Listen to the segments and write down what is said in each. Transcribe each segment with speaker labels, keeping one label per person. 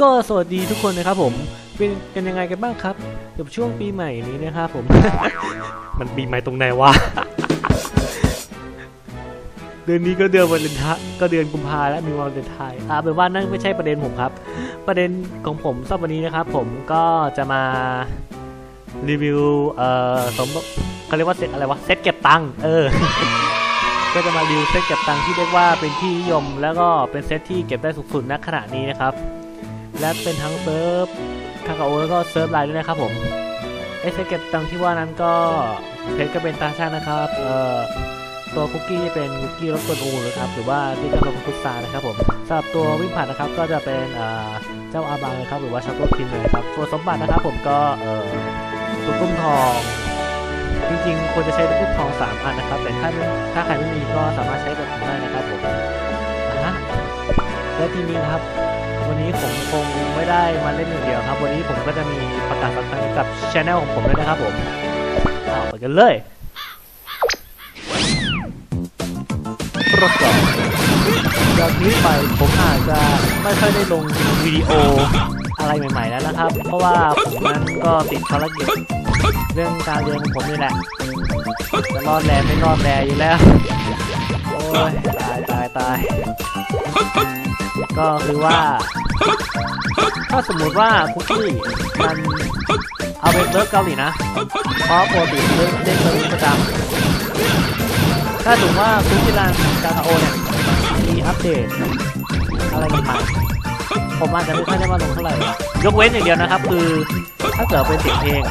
Speaker 1: ก็สวัสดีทุกคนนะครับผมเป็นเป็นยังไงกันบ้างครับกับช่วงปีใหม่นี้นะครับผม มันปีใหม่ตรงไหนวะ เดือนนี้ก็เดือนวันเลนทน์ก็เดือนกุมภาแล้วมีวันเลนไทน์อ่าเป็นว่านั่นไม่ใช่ประเด็นผมครับ ประเด็นของผมสำหรับวันนี้นะครับผมก็จะมารีวิวเอ่อสมเขาเรียกว่าเซตอะไรวะเซตเก็บตังค์เออก็จะมารีวิวเซตเก็บตังค์ที่เรียกว่าเป็นที่นิยม แล้วก็เป็นเซตที่เก็บได้สูงสุดณขณะนี้นะครับ และเป็นทั้งเซิร์ฟคาคาโอแล้วก็เซิร์ฟไลน์ด้วยนะครับผมไอเซเก็บตังที่ว่านั้นก็เพชรก็เป็นตาช่างนะครับเอ่อตัวคุกกี้เป็นคุกกี้รสกวนอูนะครับหรือว่าที่กำลังคุกซานะครับผมสำหรับตัววิ่งผ่านนะครับก็จะเป็นเอ่อเจ้าอาบังนะครับหรือว่าชักโลคินเลยครับตัวสมบัตินะครับผมก็เอ่อตุ้มทองจริงๆควรจะใช้ลูกทองสามอันนะครับ แต่ถ้าถ้าใครไม่มีก็สามารถใช้แบบผมได้นะครับผมอะฮะและทีนี้นะครับ วันนี้ผมคงไม่ได้มาเล่นอย่างเดียวครับ วันนี้ผมก็จะมีประกาศสำคัญกับช anel ของผมด้วยนะครับผมเอาไปกันเลยประกอบจากนี้ไปผมอาจจะไม่ค่อยได้ลงวิดีโออะไรใหม่ๆแล้วนะครับ เพราะว่าผมนั้นก็ติดภารกิจเรื่องการเรียนของผมนี่แหละจะรอดแลไม่รอดแลอยู่แล้ว โอ้ยตายตายตาย ก็คือว่า ถ้าสมมุติว่าคุกกี้มันเอาไปเลิฟเกาหลีนะ เพราะปกติเล่นเล่นเกาหลีประจำถ้าสมมติว่าคุกกี้รันกาคาโอเนี่ยมีอัปเดตอะไรใหม่ๆผมอาจจะไม่ค่อยได้มาลงเท่าไหร่ ยกเว้นอย่างเดียวนะครับ คือถ้าเกิดเป็นเสียงเพลง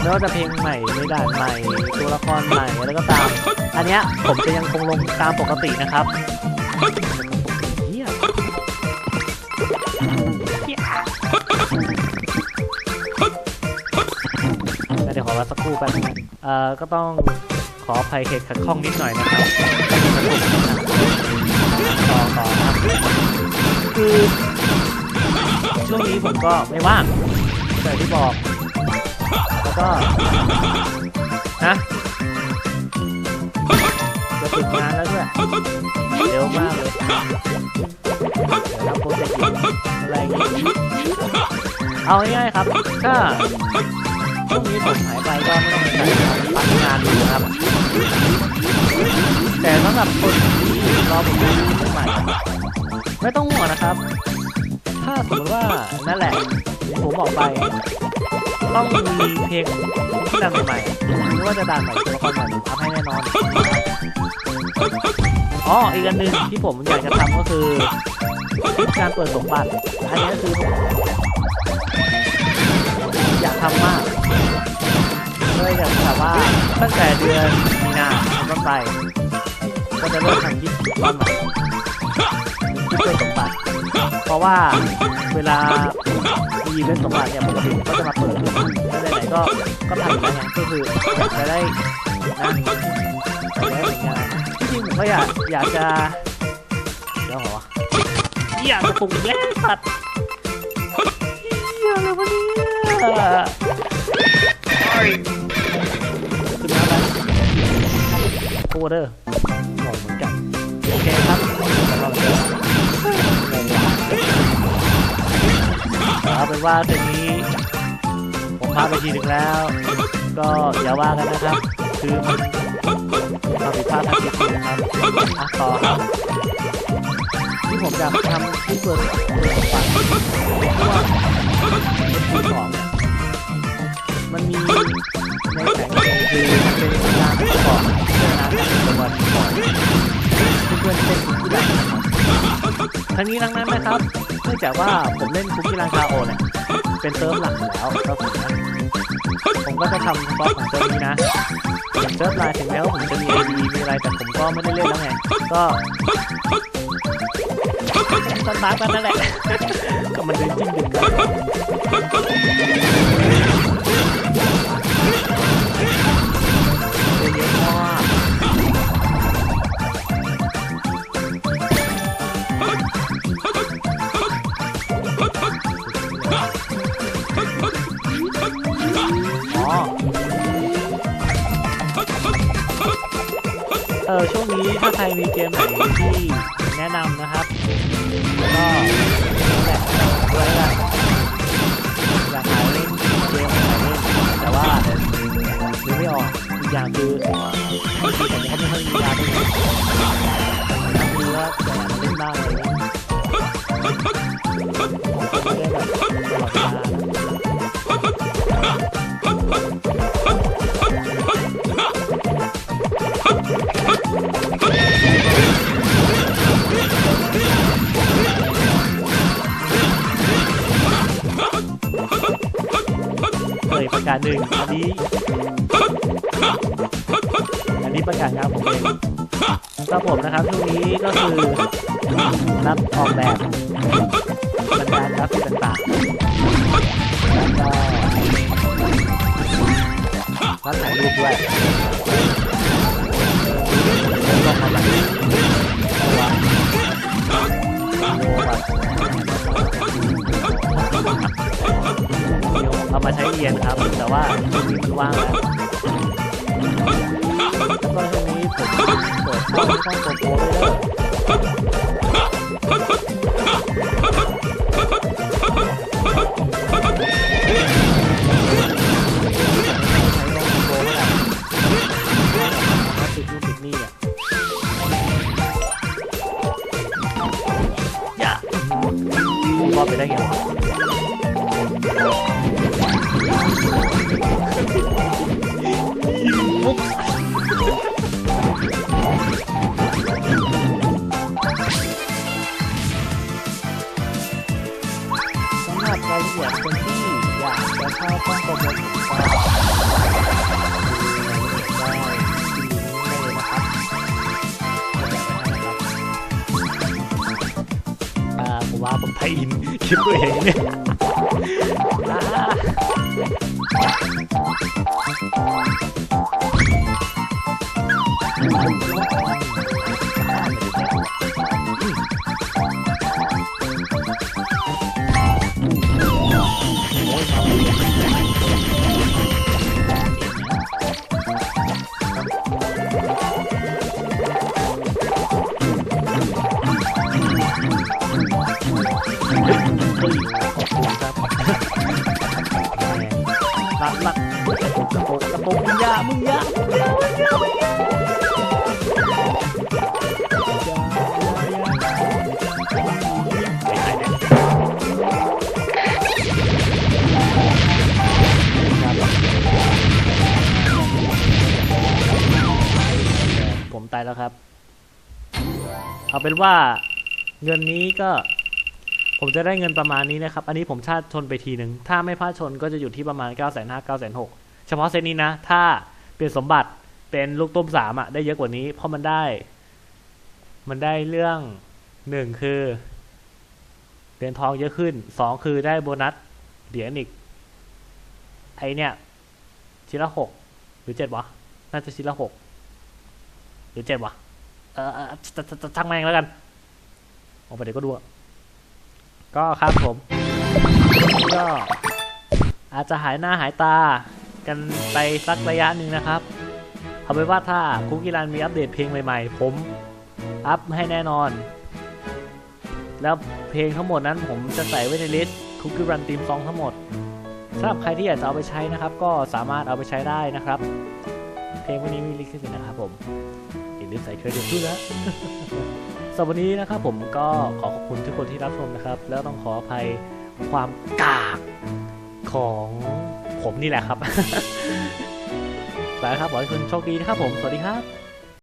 Speaker 1: ไม่ว่าจะเพลงใหม่ในด่านใหม่ ตัวละครใหม่อะไรก็ตาม อันเนี้ยผมจะยังคงลงตามปกตินะครับ อสักครู่แป๊บนึงเอ่อก็ต้องขออภัยเหตุขัดข้องนิดหน่อยนะครับต่อต่อครับคือช่วงนี้ผมก็ไม่ว่างแต่ที่บอก แล้วก็นะจะฝึกงานแล้วด้วยเร็วมากเลยเดี๋ยวรับโปรเจกต์อะไรอย่างงี้เอาง่ายๆครับ ถ้า ช่วงนี้ผมหายไปก็ไม่ต้องเป็นไรครับปักงานอยู่ครับ แต่สำหรับคนที่รอผมดูใหม่ไม่ต้องห่วงนะครับ ถ้าสมมติว่านั่นแหละผมบอกไป ต้องมีเพลงที่ดังใหม่ไม่ว่าจะดังใหม่ตัวละครใหม่ผมอัพให้แน่นอนอ๋ออีกอันหนึ่งที่ผมอยากจะทำก็คือการเปิดสมบัติอันนี้คือผมอยากทำมาก เลยอยากถามว่าตั้งแต่เดือนมีนาเป็นต้นไป ก็จะเริ่มทำคลิปตอนใหม่คลิปเปิดสมบัติเพราะว่าเวลามีเล่นสมบัติเนี่ยปกติก็จะมาเปิดแล้วไหนๆก็ก็ทำอยู่แล้วไงก็คือจะได้นะจะได้เป็นงานที่ผมก็อยากอยากจะเดี๋ยวหรออยากจะปลุกอีกแล้วสัตว์เหี้ยอะไรวะเนี่ย โคเดอร์งงเหมือนกันโอเคครับสำหรับวันนี้เอาเป็นว่าเทปนี้ผมพาไปทีหนึ่งแล้ว ก็อย่าว่ากันนะครับ คือมันความผิดพลาดทางเทคนิคนะครับอะต่อครับที่ผมอยากทำที่เปิดเปิ ทั้งนี้ทั้งนั้นนะครับ เนื่องจากว่าผมเล่นคุกกี้รังคาโอเนี่ยเป็นเซิร์ฟหลักอยู่แล้วครับผมผมก็จะทำเฉพาะของเซิร์ฟนี้นะอย่างเซิร์ฟไลน์ถึงแม้ว่าผมจะมี AD มีอะไรแต่ผมก็ไม่ได้เล่นแล้วไงก็ก็มาร์กกันนั่นแหละก็มันดึงจิ้มดึง ออช่วงนี้ถ้าใครมีเกมไหนที่แนะนำนะครับ ก็แบบด้วยละอยากหาเล่นเกมอะไรเล่แต่ว่าดูไม่ออกอีกอย่างคือผมเขาไม่ค่อยมียาาศหนึ่งอันนี้ อันนี้ประกาศงานผมเองก็ผมนะครับช่วงนี้ก็คือรับออกแบบบรรดากราฟิกต่างๆแล้วก็รับถ่ายรูปด้วยลองมาแบบ มามาใช้เรียนครับ แต่ว่ามันว่างแล้วแล้วก็ช่วงนี้ผมเปิดช่องโปรโกโก้ด้วยเด้ ผมว่าผมไผมตายแล้วครับ เอาเป็นว่าเงินนี้ก็ผมจะได้เงินประมาณนี้นะครับ อันนี้ผมชาติชนไปทีหนึ่ง ถ้าไม่พลาดชนก็จะอยู่ที่ประมาณ 9 5 0 0 0 9 6 0 0เฉพาะเซตนี้นะ ถ้า เปลี่ยนสมบัติเป็นลูกตุ้มสามอะได้เยอะกว่านี้ เพราะมันได้ มันได้เรื่องหนึ่งคือเหรียญทองเยอะขึ้นสองคือได้โบนัสเหรียญอีกไอเนี่ยชิ้นละหกหรือเจ็ดวะน่าจะชิ้นละหกหรือเจ็ดวะเออจะช่างแม่งแล้วกันออกไปเดี๋ยวก็ดูอะก็ครับผมก็อาจจะหายหน้าหายตา กันไปสักระยะหนึ่งนะครับเอาไปว่าถ้าคุกกี้รันมีอัปเดตเพลงใหม่ๆ ผมอัพให้แน่นอน แล้วเพลงทั้งหมดนั้นผมจะใส่ไว้ในลิสต์คุกกี้รันทีมซองทั้งหมดสำหรับใครที่อยากจะเอาไปใช้นะครับ ก็สามารถเอาไปใช้ได้นะครับ เพลงพวกนี้มีลิขสิทธิ์นะครับผมอย่าลืมใส่เครดิตด้วยนะสำหรับวันนี้นะครับผมก็ขอขอบคุณทุกคนที่รับชมนะครับ แล้วต้องขออภัยความกากของ ผมนี่แหละครับไปแล้วครับขอให้คุณโชคดีนะครับผม สวัสดีครับ